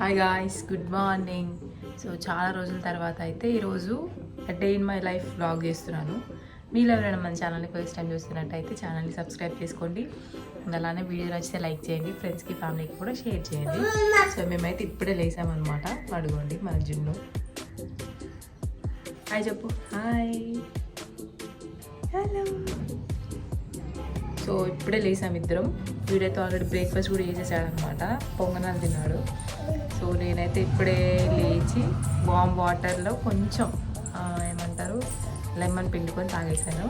Hi guys good morning so చాలా రోజుల తర్వాత అయితే ఈరోజు day in my life vlog చేస్తున్నాను. మీరు ఎవరైనా మన ఛానల్ని ఫస్ట్ టైం చూస్తున్నట్టయితే ఛానల్ని సబ్స్క్రైబ్ చేసుకోండి. అలానే వీడియో నచ్చితే లైక్ చేయండి ఫ్రెండ్స్కి ఫ్యామిలీకి కూడా షేర్ చేయండి. సో మేమైతే ఇప్పుడే లేసామన్నమాట. పడుకోండి మన జున్ను హాయ్ చెప్పు. హాయ్ హలో సో ఇప్పుడే లేసాం ఇద్దరం. వీడైతే ఆల్రెడీ బ్రేక్ఫాస్ట్ కూడా చేసేసాడు అనమాట పొంగనాలు తిన్నాడు. సో నేనైతే ఇప్పుడే లేచి వామ్ వాటర్లో కొంచెం ఏమంటారు లెమన్ పిండుకొని తాగేసాను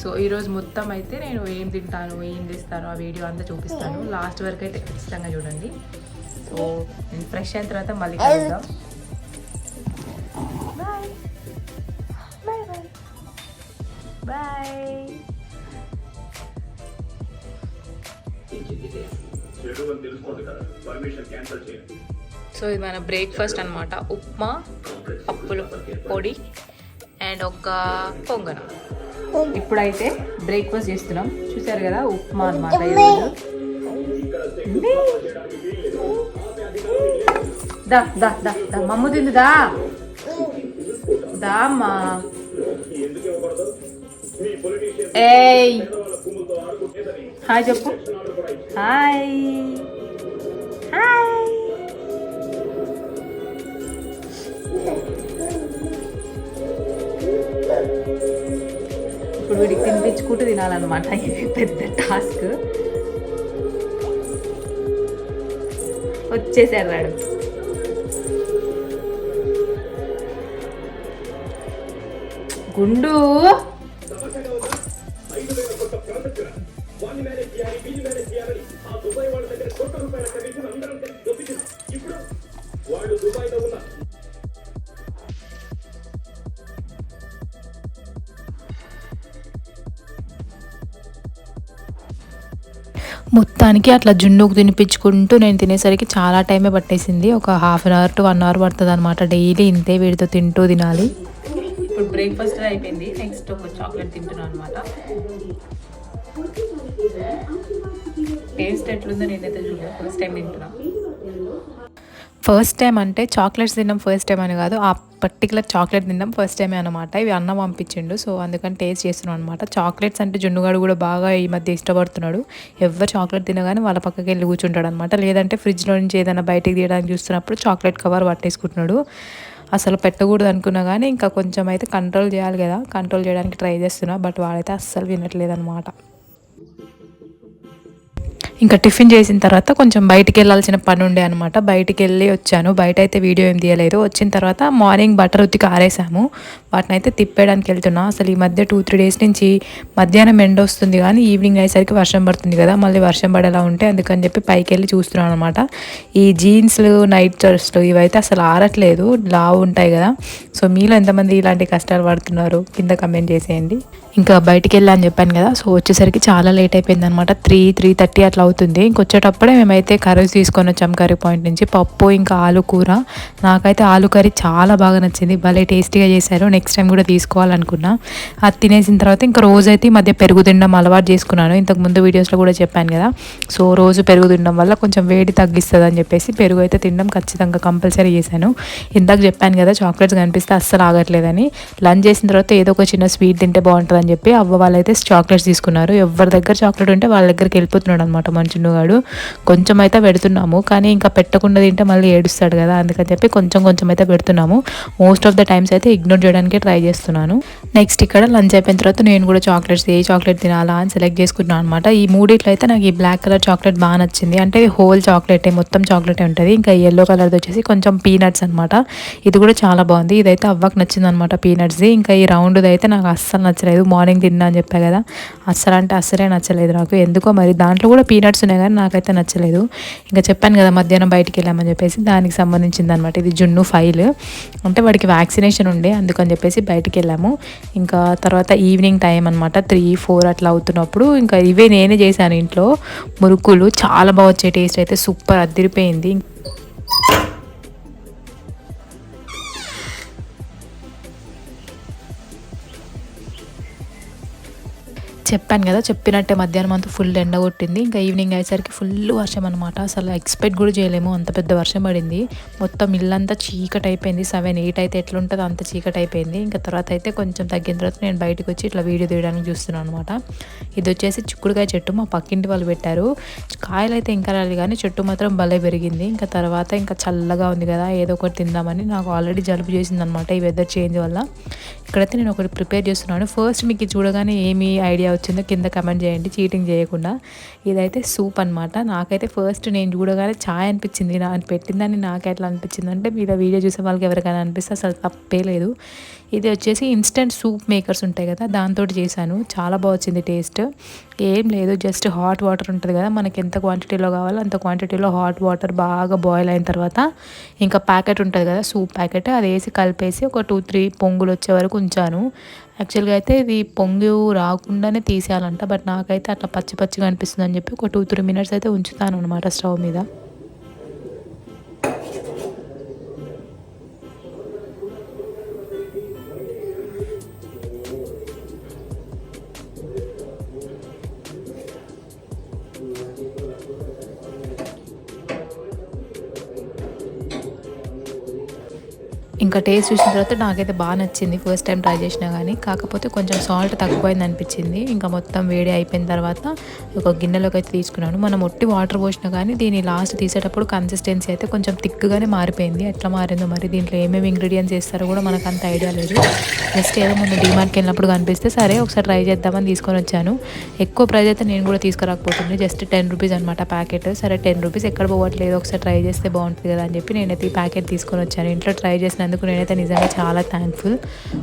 సో ఈరోజు మొత్తం అయితే నేను ఏం తింటాను ఏం చేస్తాను ఆ వీడియో అంతా చూపిస్తాను. లాస్ట్ వరకు అయితే ఖచ్చితంగా చూడండి. సో నేను ఫ్రెష్ అయిన తర్వాత మళ్ళీ కలుద్దాం. బాయ్ బాయ్ బాయ్ చెడు అని తెలుసుకోండి కదా. పర్మిషన్ క్యాన్సిల్ చేయండి. సో ఇది మన బ్రేక్ఫాస్ట్ అన్నమాట. ఉప్మా పప్పుల పొడి అండ్ ఒక పొంగన. ఇప్పుడైతే బ్రేక్ఫాస్ట్ చేస్తున్నాం. చూసారు కదా ఉప్మా అనమాట దా దా దా దా. మమ్మ తింది దా. దా అమ్మా ఏయ్. హాయ్ చెప్పు. హాయ్. హాయ్. ఇప్పుడు వీడికి తినిపించుకుంటూ తినాలన్నమాట. ఇది పెద్ద టాస్క్. వచ్చేసారు రాడు గుండు. రూపాయల కమిషన్ అందరం దొప్పించారు ఇప్పుడు వాళ్ళు దుబాయ్లో ఉన్న మొత్తానికి అట్లా జున్నుకు తినిపించుకుంటూ నేను తినేసరికి చాలా టైమే పట్టేసింది. ఒక half an hour to one hour పడుతుంది అనమాట డైలీ ఇంతే వీడితో తింటూ తినాలి. ఇప్పుడు బ్రేక్ఫాస్ట్ అయిపోయింది. నెక్స్ట్ ఒక చాక్లెట్ తింటున్నాను అనమాట టేస్ట్ ఎట్లుందో నేనైతే చూడలేదు. ఫస్ట్ టైం తింటున్నా. ఫస్ట్ టైం అంటే చాక్లెట్స్ తిన్నాం ఫస్ట్ టైం అని కాదు. ఆ పర్టికులర్ చాక్లెట్ తిన్నాం ఫస్ట్ టైమే అనమాట ఇవి అన్న పంపించిండు సో అందుకని టేస్ట్ చేస్తున్నాం అనమాట చాక్లెట్స్ అంటే జున్నుగాడు కూడా బాగా ఈ మధ్య ఇష్టపడుతున్నాడు. ఎవరు చాక్లెట్ తినగానే వాళ్ళ పక్కకి వెళ్ళి కూర్చుంటాడు అనమాట లేదంటే ఫ్రిడ్జ్లో నుంచి ఏదైనా బయటికి తీయడానికి చూస్తున్నప్పుడు చాక్లెట్ కవర్ పట్టేసుకుంటున్నాడు. అసలు పెట్టకూడదు అనుకున్నా కానీ ఇంకా కొంచెం అయితే కంట్రోల్ చేయాలి కదా. కంట్రోల్ చేయడానికి ట్రై చేస్తున్నా బట్ వాడైతే అస్సలు వినట్లేదు అనమాట ఇంకా టిఫిన్ చేసిన తర్వాత కొంచెం బయటికి వెళ్ళాల్సిన పని ఉండే అనమాట బయటికి వెళ్ళి వచ్చాను. బయట అయితే వీడియో ఏం తీయలేదు. వచ్చిన తర్వాత మార్నింగ్ బటర్ ఉత్తికి ఆరేసాము వాటిని అయితే తిప్పేయడానికి వెళ్తున్నా. అసలు ఈ మధ్య టూ త్రీ డేస్ నుంచి మధ్యాహ్నం ఎండ వస్తుంది కానీ ఈవినింగ్ అయ్యేసరికి వర్షం పడుతుంది కదా. మళ్ళీ వర్షం పడేలా ఉంటే అందుకని చెప్పి పైకి వెళ్ళి చూస్తున్నాను అనమాట ఈ జీన్స్లు నైట్ డ్రెస్లు ఇవైతే అసలు ఆరట్లేదు. లావు ఉంటాయి కదా. సో మీలో ఎంతమంది ఇలాంటి కష్టాలు పడుతున్నారు? కింద కమెంట్ చేసేయండి. ఇంకా బయటికి వెళ్ళా అని చెప్పాను కదా. సో వచ్చేసరికి చాలా లేట్ అయిపోయింది అనమాట త్రీ త్రీ థర్టీ అట్లా అవుతుంది. ఇంకొచ్చేటప్పుడే మేమైతే కర్రీస్ తీసుకొని వచ్చాం కర్రీ పాయింట్ నుంచి. పప్పు ఇంకా ఆలు కూర. నాకైతే ఆలు కర్రీ చాలా బాగా నచ్చింది. భలే టేస్టీగా చేశారు. నెక్స్ట్ టైం కూడా తీసుకోవాలనుకున్నా. అది తినేసిన తర్వాత ఇంకా రోజు అయితే ఈ మధ్య పెరుగు తినడం అలవాటు చేసుకున్నాను. ఇంతకు ముందు వీడియోస్లో కూడా చెప్పాను కదా. సో రోజు పెరుగు తినడం వల్ల కొంచెం వేడి తగ్గిస్తుంది అని చెప్పేసి పెరుగు అయితే తినడం ఖచ్చితంగా కంపల్సరీ చేశాను. ఇందాక చెప్పాను కదా చాక్లెట్స్ కనిపిస్తే అస్సలు ఆగట్లేదని. లంచ్ చేసిన తర్వాత ఏదో ఒక చిన్న స్వీట్ తింటే బాగుంటుంది అని చెప్పి అవ్వ వాళ్ళైతే చాక్లెట్స్ తీసుకున్నారు. ఎవరి దగ్గర చాక్లెట్ ఉంటే వాళ్ళ దగ్గరికి వెళ్ళిపోతున్నాడు అనమాట మంచుగాడు కొంచెం అయితే పెడుతున్నాము కానీ ఇంకా పెట్టకుండా తింటే మళ్ళీ ఏడుస్తాడు కదా అందుకని చెప్పి కొంచెం కొంచెం అయితే పెడుతున్నాము. మోస్ట్ ఆఫ్ ద టైమ్స్ అయితే ఇగ్నోర్ చేయడానికి ట్రై చేస్తున్నాను. నెక్స్ట్ ఇక్కడ లంచ్ అయిపోయిన తర్వాత నేను కూడా చాక్లెట్స్ ఏ చాక్లెట్ తినాలా అని సెలెక్ట్ చేసుకున్నాను అనమాట ఈ మూడిట్లో అయితే నాకు ఈ బ్లాక్ కలర్ చాక్లెట్ బాగా నచ్చింది. అంటే హోల్ చాక్లెట్ మొత్తం చాక్లెట్ ఉంటుంది. ఇంకా ఎల్లో కలర్ది వచ్చేసి కొంచెం పీనట్స్ అనమాట ఇది కూడా చాలా బాగుంది. ఇదైతే అవ్వకు నచ్చింది అనమాట పీనట్స్ది ఇంకా ఈ రౌండ్ది అయితే నాకు అస్సలు నచ్చలేదు. మార్నింగ్ తిన్నా అని చెప్పా కదా అస్సలు అంటే అస్సలే నచ్చలేదు నాకు. ఎందుకో మరి దాంట్లో కూడా పీనట్స్ ఉన్నాయి కానీ నాకైతే నచ్చలేదు. ఇంకా చెప్పాను కదా మధ్యాహ్నం బయటికి వెళ్ళామని చెప్పేసి దానికి సంబంధించింది అనమాట ఇది జున్ను ఫైల్. అంటే వాడికి వ్యాక్సినేషన్ ఉండే అందుకని చెప్పేసి బయటికి వెళ్ళాము. ఇంకా తర్వాత ఈవినింగ్ టైం అనమాట త్రీ ఫోర్ అట్లా అవుతున్నప్పుడు ఇంకా ఇవే నేనే చేశాను ఇంట్లో. మురుకులు చాలా బాగా వచ్చే టేస్ట్ అయితే సూపర్ అదిరిపోయింది. చెప్పాను కదా చెప్పినట్టే మధ్యాహ్నం అంతా ఫుల్ ఎండ కొట్టింది. ఇంకా ఈవినింగ్ అయ్యేసరికి ఫుల్ వర్షం అనమాట అసలు ఎక్స్పెక్ట్ కూడా చేయలేము అంత పెద్ద వర్షం పడింది. మొత్తం ఇల్లంతా చీకటి అయిపోయింది. సెవెన్ ఎయిట్ అయితే ఎట్లుంటుందో అంత చీకటి అయిపోయింది. ఇంకా తర్వాత అయితే కొంచెం తగ్గిన తర్వాత నేను బయటకు వచ్చి ఇట్లా వీడియో తీయడానికి చూస్తున్నాను అనమాట ఇది వచ్చేసి చిక్కుడుకాయ చెట్టు మా పక్కింటి వాళ్ళు పెట్టారు. కాయలు అయితే ఇంకా రాలేదు కానీ చెట్టు మాత్రం భలే పెరిగింది. ఇంకా తర్వాత ఇంకా చల్లగా ఉంది కదా ఏదో ఒకటి తిందామని నాకు ఆల్రెడీ జలుబు చేసింది అనమాట ఈ వెదర్ చేంజ్ వల్ల. ఇక్కడైతే నేను ఒకటి ప్రిపేర్ చేస్తున్నాను. ఫస్ట్ మీకు చూడగానే ఏమి ఐడియా వచ్చిందో కింద కమెంట్ చేయండి. చీటింగ్ చేయకుండా. ఇదైతే సూప్ అనమాట నాకైతే ఫస్ట్ నేను చూడగానే ఛాయ్ అనిపించింది. నా పెట్టిందని నాకు ఎట్లా అనిపించింది అంటే మీరు వీడియో చూసే వాళ్ళకి ఎవరికైనా అనిపిస్తే అసలు తప్పే లేదు. ఇది వచ్చేసి ఇన్స్టెంట్ సూప్ మేకర్స్ ఉంటాయి కదా దాంతో చేశాను. చాలా బాగా వచ్చింది టేస్ట్ ఏం లేదు జస్ట్ హాట్ వాటర్ ఉంటుంది కదా మనకి ఎంత క్వాంటిటీలో కావాలో అంత క్వాంటిటీలో హాట్ వాటర్ బాగా బాయిల్ అయిన తర్వాత ఇంకా ప్యాకెట్ ఉంటుంది కదా సూప్ ప్యాకెట్ అది వేసి కలిపేసి ఒక టూ త్రీ పొంగులు వచ్చే వరకు ఉంచాను. యాక్చువల్గా అయితే ఇది పొంగు రాకుండానే తీసేయాలంట బట్ నాకైతే అట్లా పచ్చి పచ్చిగా అనిపిస్తుంది అని చెప్పి ఒక టూ త్రీ మినిట్స్ అయితే ఉంచుతాను అనమాట స్టవ్ మీద. ఇంకా టేస్ట్ చూసిన తర్వాత నాకైతే బాగా నచ్చింది. ఫస్ట్ టైం ట్రై చేసినా కానీ కాకపోతే కొంచెం సాల్ట్ తక్కువైంది అనిపించింది. ఇంకా మొత్తం వేడి అయిపోయిన తర్వాత ఒక గిన్నెలోకి అయితే తీసుకున్నాను. మనం ఒట్టి వాటర్ పోసినా కానీ దీని లాస్ట్ తీసేటప్పుడు కన్సిస్టెన్సీ అయితే కొంచెం థిక్గానే మారిపోయింది. ఎట్లా మారిందో మరి దీంట్లో ఏమేమి ఇంగ్రీడియంట్స్ వేస్తారో కూడా మనకు అంత ఐడియా లేదు. జస్ట్ ఏదో మొన్న డిమాండ్కి వెళ్ళినప్పుడు కనిపిస్తే సరే ఒకసారి ట్రై చేద్దామని తీసుకొని వచ్చాను. ఎక్కువ ప్రైజ్ అయితే నేను కూడా తీసుకురాకపోతుంది జస్ట్ టెన్ రూపీస్ అనమాట ప్యాకెట్ సరే టెన్ రూపీస్ ఎక్కడ పోవట్లేదు. ఒకసారి ట్రై చేస్తే బాగుంటుంది కదా అని చెప్పి నేనైతే ఈ ప్యాకెట్ తీసుకొని వచ్చాను. ఇంట్లో ట్రై చేసిన చేసినందుకు నేనైతే నిజంగా చాలా థ్యాంక్ఫుల్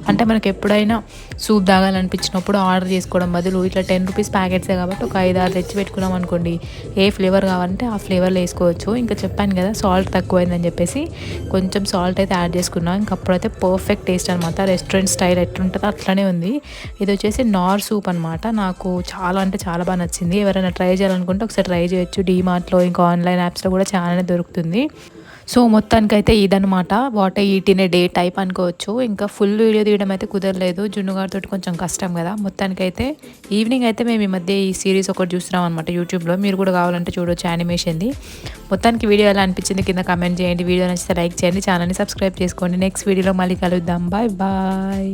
అంటే మనకు ఎప్పుడైనా సూప్ తాగాలనిపించినప్పుడు ఆర్డర్ చేసుకోవడం బదులు ఇట్లా టెన్ రూపీస్ ప్యాకెట్సే కాబట్టి ఒక ఐదు ఆరు తెచ్చి పెట్టుకున్నాం అనుకోండి ఏ ఫ్లేవర్ కావాలంటే ఆ ఫ్లేవర్లో వేసుకోవచ్చు. ఇంకా చెప్పాను కదా సాల్ట్ తక్కువైందని చెప్పేసి కొంచెం సాల్ట్ అయితే యాడ్ చేసుకున్నాం. ఇంకా అప్పుడైతే పర్ఫెక్ట్ టేస్ట్ అనమాట రెస్టారెంట్ స్టైల్ ఎట్లుంటుందో అట్లనే ఉంది. ఇది వచ్చేసి నార్ సూప్ అనమాట నాకు చాలా అంటే చాలా బాగా నచ్చింది. ఎవరైనా ట్రై చేయాలనుకుంటే ఒకసారి ట్రై చేయొచ్చు. డీమార్ట్లో ఇంకా ఆన్లైన్ యాప్స్లో కూడా చాలానే దొరుకుతుంది. సో మొత్తానికైతే ఇదనమాట వాట్ ఈటిన్ డే టైప్ అనుకోవచ్చు. ఇంకా ఫుల్ వీడియో తీయడం అయితే కుదరలేదు. జున్నుగారితో కొంచెం కష్టం కదా. మొత్తానికైతే ఈవినింగ్ అయితే మేము ఈ మధ్య ఈ సిరీస్ ఒకటి చూస్తున్నాం అనమాట యూట్యూబ్లో మీరు కూడా కావాలంటే చూడొచ్చు యానిమేషన్ది మొత్తానికి వీడియో ఎలా అనిపించింది కింద కమెంట్ చేయండి. వీడియో నచ్చితే లైక్ చేయండి. ఛానల్ని సబ్స్క్రైబ్ చేసుకోండి. నెక్స్ట్ వీడియోలో మళ్ళీ కలుద్దాం. Bye bye